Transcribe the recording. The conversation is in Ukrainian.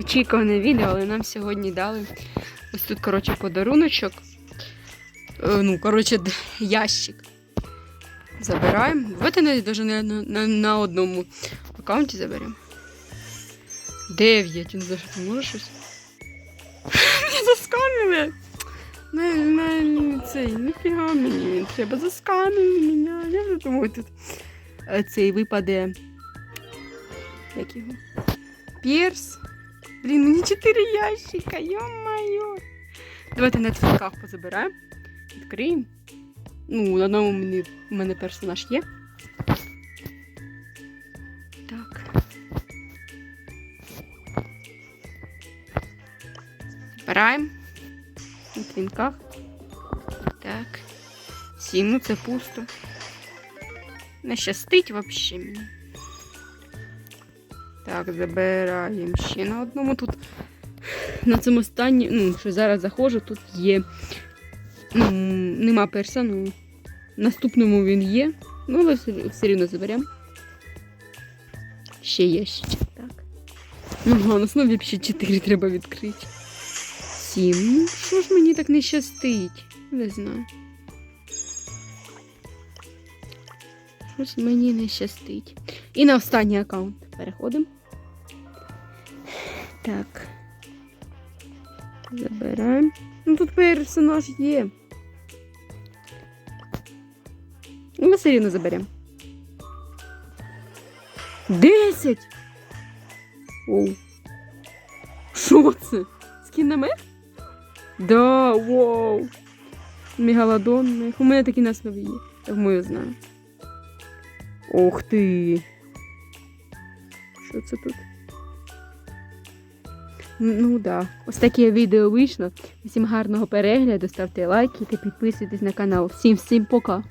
Очікуване відео, але нам сьогодні дали ось тут, коротше, подаруночок. Е, Ну, коротше, ящик. Забираємо. Давайте навіть даже на, на, на одному аккаунті заберемо. Дев'ять. Ну, за що щось? Мені заскамили. На, на цей, ніфіга мені. Треба заскамили мене. Я вже думаю, тут е, цей випаде. Як його? Перс. Блін, мені чотири ящика, йо-моє. Давайте на твіках позабираємо. Відкриємо. Ну, на одному мені, у мене персонаж є. Так. Збираємо. На твінках. Так. Сім, ну це пусто. Не щастить взагалі мені. Так, забираємо ще на одному. Тут на цьому стані, ну, що зараз заходжу, тут є. Ну, нема перса, ну. Наступному він є. Ну, але все, рівно заберемо. Ще є ще. Так. Ну, на основі ще 4 треба відкрити. Сім. Ну, що ж мені так не щастить? Не знаю. Щось мені не щастить. І на останній аккаунт переходимо. Так. Забираємо. Ну тут персонаж є. Ну, ми все рівно заберемо. Десять! Оу. Що це? Скіннамет? Да, вау. Мегалодон. У мене такі на основі є. Тому я знаю. Ух ти. Що це тут? Ну да. Ось таке відео вийшло. Всім гарного перегляду, ставте лайки та підписуйтесь на канал. Всім всім пока!